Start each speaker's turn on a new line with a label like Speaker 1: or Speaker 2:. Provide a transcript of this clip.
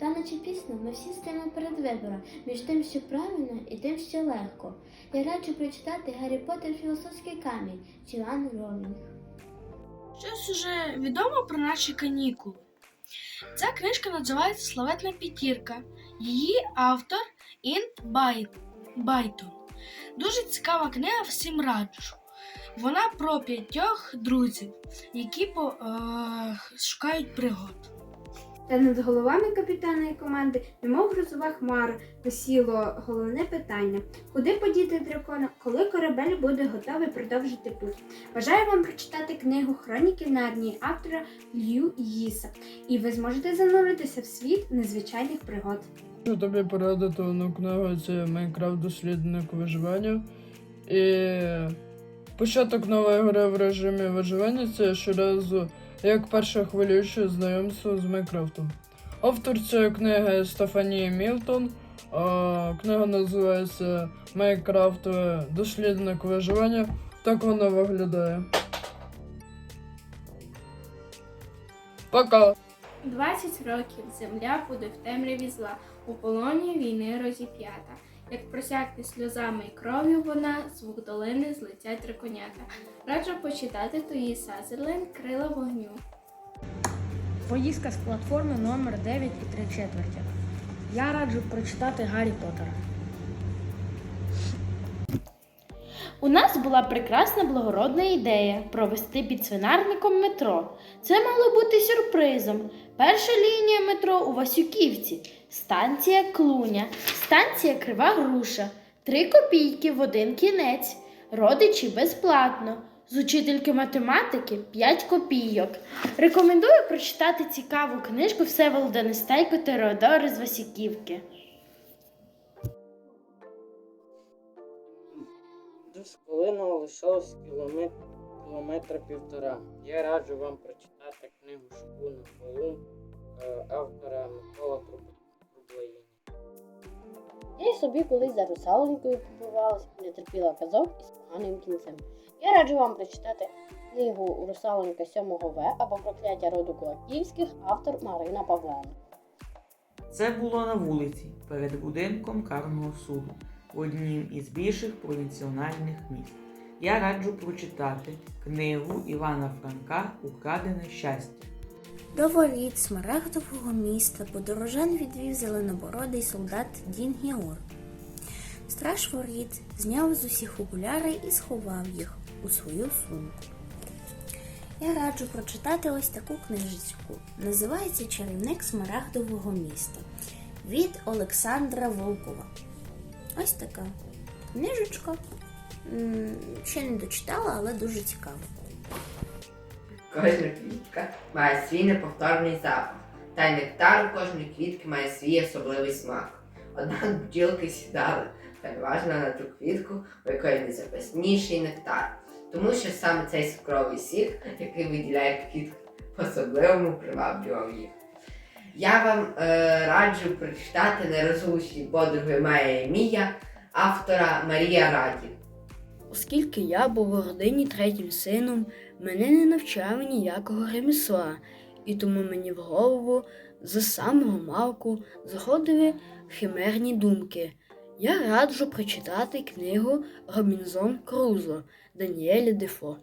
Speaker 1: Рано чи пізно ми всі стаємо перед вибором між тим, що правильно, і тим, що легко. Я раджу прочитати Гаррі Поттер Філософський камінь Джоан Ролінг.
Speaker 2: Щось уже відомо про наші канікули. Ця книжка називається Славетна п'ятірка. Її автор Інт Байтон. Дуже цікава книга, всім раджу. Вона про п'ятьох друзів, які по, е, шукають пригод.
Speaker 3: Та над головами капітана і команди, немов грозова хмара, висіло головне питання: куди подіти дракона, коли корабель буде готовий продовжити путь. Бажаю вам прочитати книгу Хроніки Нарнії автора Лью Їса, і ви зможете зануритися в світ незвичайних пригод.
Speaker 4: Хочу тобі порадити одну книгу, це Майнкрафт дослідник виживання. І початок нової гри в режимі виживання це щоразу як перше хвилююче знайомство з Майнкрафтом. Автор цієї книги Стефанія Мілтон. Книга називається Майнкрафт дослідник виживання. Так вона виглядає. Пока!
Speaker 5: 20 років земля буде в темряві зла, у полоні війни розіп'ята. Як просякне сльозами і кров'ю вона, звук долини злетять драконята. Раджу почитати Тої Сазерлен Крила вогню.
Speaker 6: Поїздка з платформи номер 9 і 3 четверті. Я раджу прочитати Гаррі Поттера.
Speaker 7: У нас була прекрасна благородна ідея провести під свинарником метро. Це мало бути сюрпризом. Перша лінія метро у Васюківці, станція Клуня, станція Крива Груша, три копійки в один кінець, родичі безплатно. З учительки математики 5 копійок. Рекомендую прочитати цікаву книжку Всеволода Нестайко Теодори з Васюківки.
Speaker 8: До Сколиного лишилось кілометр, кілометра півтора. Я раджу вам прочитати книгу Шкуна Колумб е, автора Микола Труб- Трублаїні.
Speaker 7: Я й собі колись за русалонькою побивалась, не терпіла казок із поганим кінцем. Я раджу вам прочитати книгу Русалонька 7 В або Прокляття роду Кулаківських, автор Марина Павленко.
Speaker 9: Це було на вулиці перед будинком карного суду однім із більших провінціональних міст. Я раджу прочитати книгу Івана Франка Украдене щастя.
Speaker 10: До воріт смарагдового міста подорожан відвів зеленобородий солдат Дін Геор. Страж воріт зняв з усіх окуляри і сховав їх у свою сумку. Я раджу прочитати ось таку книжечку. Називається Чарівник Смарагдового міста від Олександра Волкова. Ось така книжечка. Ще не дочитала, але дуже цікава.
Speaker 11: Кожна квітка має свій неповторний запах, та й нектар у кожної квітки має свій особливий смак. Однак бджілки сідали переважно на ту квітку, у якої найзапасніший нектар, тому що саме цей цукровий сік, який виділяє квітку, по-особливому приваблював їх. Я вам е, раджу прочитати нерозлучні подруги Майя і Мія автора Марія Раді.
Speaker 6: Оскільки я був у родині третім сином, мене не навчали ніякого ремесла, і тому мені в голову за самого малку заходили химерні думки. Я раджу прочитати книгу Робінзон Крузо Даніеля Дефо.